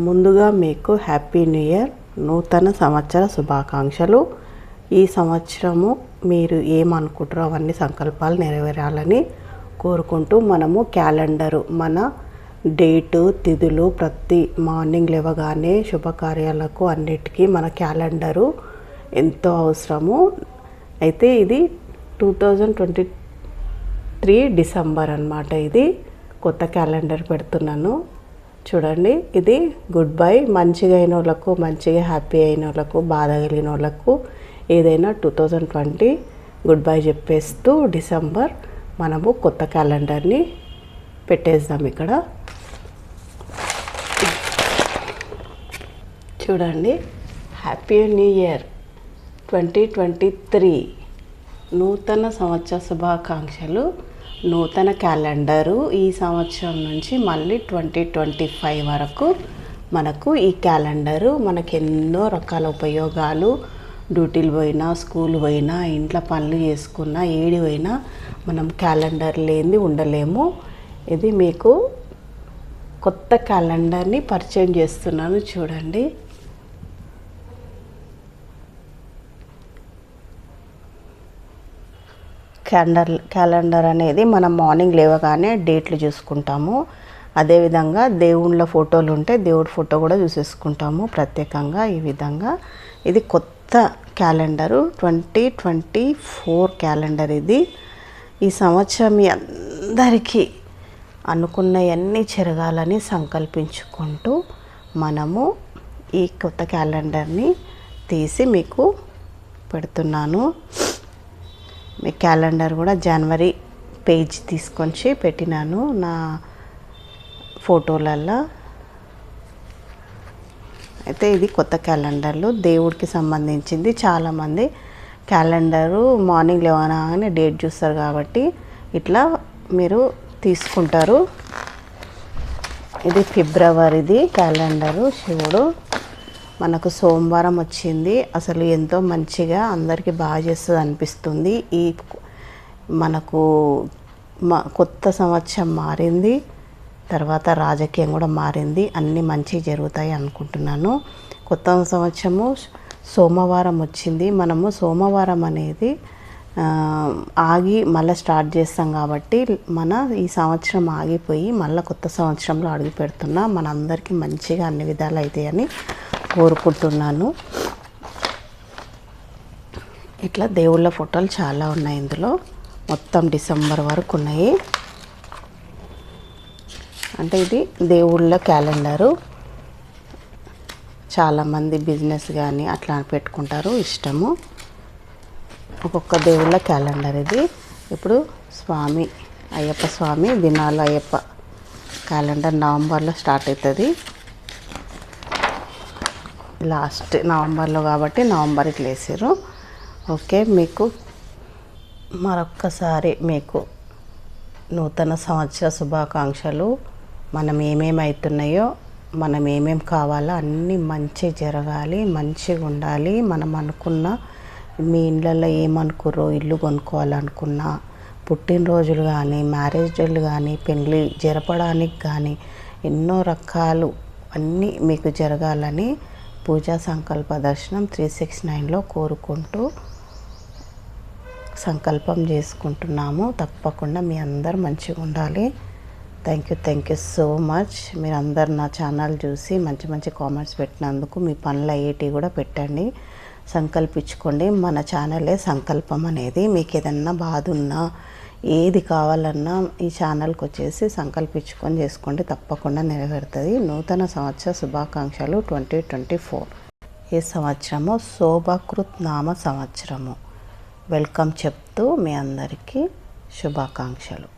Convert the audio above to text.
ముందుగా మీకు happy new year నూతన సంవత్సర శుభాకాంక్షలు. ఈ సంవత్సరము మీరు ఏమనుకుంటారో అవన్నీ సంకల్పాలు నెరవేరాలని కోరుకుంటూ మనము క్యాలెండరు మన డేటు తిథులు ప్రతి మార్నింగ్ లేవగానే శుభకార్యాలకు అన్నిటికీ మన క్యాలెండరు ఎంతో అవసరము. అయితే ఇది two thousand twenty three December అనమాట ఇది. కొత్త క్యాలెండర్ పెడుతున్నాను. చూడండి ఇది గుడ్ బై మంచిగా అయిన వాళ్ళకు మంచిగా హ్యాపీ అయిన వాళ్ళకు బాధ కలిగిన వాళ్ళకు ఏదైనా two thousand twenty good bye చెప్పేస్తూ డిసెంబర్ మనము కొత్త క్యాలెండర్ని పెట్టేద్దాం ఇక్కడ. చూడండి happy new year twenty twenty three నూతన సంవత్సర శుభాకాంక్షలు. నూతన క్యాలెండరు ఈ సంవత్సరం నుంచి మళ్ళీ ట్వంటీ ట్వంటీ ఫైవ్ వరకు మనకు ఈ క్యాలెండరు మనకు ఎన్నో రకాల ఉపయోగాలు. డ్యూటీలు పోయినా స్కూల్ పోయినా ఇంట్లో పనులు చేసుకున్నా ఏడి పోయినా మనం క్యాలెండర్ లేనిది ఉండలేము. ఇది మీకు కొత్త క్యాలెండర్ని పరిచయం చేస్తున్నాను. చూడండి. క్యాలెండర్ క్యాలెండర్ అనేది మనం మార్నింగ్ లేవగానే డేట్లు చూసుకుంటాము. అదేవిధంగా దేవుళ్ళ ఫోటోలు ఉంటే దేవుడి ఫోటో కూడా చూసేసుకుంటాము ప్రత్యేకంగా ఈ విధంగా. ఇది కొత్త calendar twenty twenty four calendar ఇది. ఈ సంవత్సరం మీ అందరికీ అనుకున్నవన్నీ జరగాలని సంకల్పించుకుంటూ మనము ఈ కొత్త క్యాలెండర్ని తీసి మీకు పెడుతున్నాను. మీ క్యాలెండర్ కూడా జనవరి పేజ్ తీసుకొచ్చి పెట్టినాను నా ఫోటోలల్లో. అయితే ఇది కొత్త క్యాలెండర్లు. దేవుడికి సంబంధించింది చాలామంది క్యాలెండరు మార్నింగ్ లేవనగానే డేట్ చూస్తారు కాబట్టి ఇట్లా మీరు తీసుకుంటారు. ఇది ఫిబ్రవరిది క్యాలెండరు శివుడు. మనకు సోమవారం వచ్చింది. అసలు ఎంతో మంచిగా అందరికీ బాగా చేస్తుంది అనిపిస్తుంది. ఈ మనకు మా కొత్త సంవత్సరం మారింది. తర్వాత రాజకీయం కూడా మారింది. అన్నీ మంచి జరుగుతాయి అనుకుంటున్నాను. కొత్త సంవత్సరము సోమవారం వచ్చింది. మనము సోమవారం అనేది ఆగి మళ్ళీ స్టార్ట్ చేస్తాం కాబట్టి మన ఈ సంవత్సరం ఆగిపోయి మళ్ళీ కొత్త సంవత్సరంలో అడుగు పెడుతున్నా మన అందరికీ మంచిగా అన్ని విధాలు అవుతాయని కోరుకుంటున్నాను. ఇట్లా దేవుళ్ళ ఫోటోలు చాలా ఉన్నాయి ఇందులో. మొత్తం డిసెంబర్ వరకు ఉన్నాయి. అంటే ఇది దేవుళ్ళ క్యాలెండరు. చాలామంది బిజినెస్ కానీ అట్లా పెట్టుకుంటారు ఇష్టము. ఒక్కొక్క దేవుళ్ళ క్యాలెండర్ ఇది. ఇప్పుడు స్వామి అయ్యప్ప స్వామి దినాలు అయ్యప్ప క్యాలెండర్ నవంబర్లో స్టార్ట్ అవుతుంది. లాస్ట్ నవంబర్లో కాబట్టి నవంబర్ ఇట్లా వేసారు ఓకే మీకు మరొక్కసారి మీకు నూతన సంవత్సర శుభాకాంక్షలు. మనం ఏమేమి అవుతున్నాయో మనం ఏమేం కావాలో అన్నీ మంచి జరగాలి మంచిగా ఉండాలి. మనం అనుకున్న మీ ఇళ్ళల్లో ఏమనుకుర్రో ఇల్లు కొనుక్కోవాలనుకున్నా పుట్టినరోజులు కానీ మ్యారేజ్ డేలు కానీ పెళ్ళి జరపడానికి కానీ ఎన్నో రకాలు అన్నీ మీకు జరగాలని పూజా సంకల్ప దర్శనం త్రీ సిక్స్ నైన్లో కోరుకుంటూ సంకల్పం చేసుకుంటున్నాము. తప్పకుండా మీ అందరు మంచిగా ఉండాలి. Thank you thank you so much మీరు అందరు నా ఛానల్ చూసి మంచి మంచి కామెంట్స్ పెట్టినందుకు మీ పనులు అయ్యేటివి కూడా పెట్టండి. సంకల్పించుకోండి. మన ఛానలే సంకల్పం అనేది. మీకు ఏదన్నా బాధ ఉన్నా ఏది కావాలన్నా ఈ ఛానల్కి వచ్చేసి సంకల్పించుకొని చేసుకోండి. తప్పకుండా నెరవేరుతుంది. నూతన సంవత్సర శుభాకాంక్షలు ట్వంటీ ట్వంటీ ఫోర్. ఈ సంవత్సరము? శోభాకృత్ నామ సంవత్సరము. వెల్కమ్ చెప్తూ మీ అందరికీ శుభాకాంక్షలు.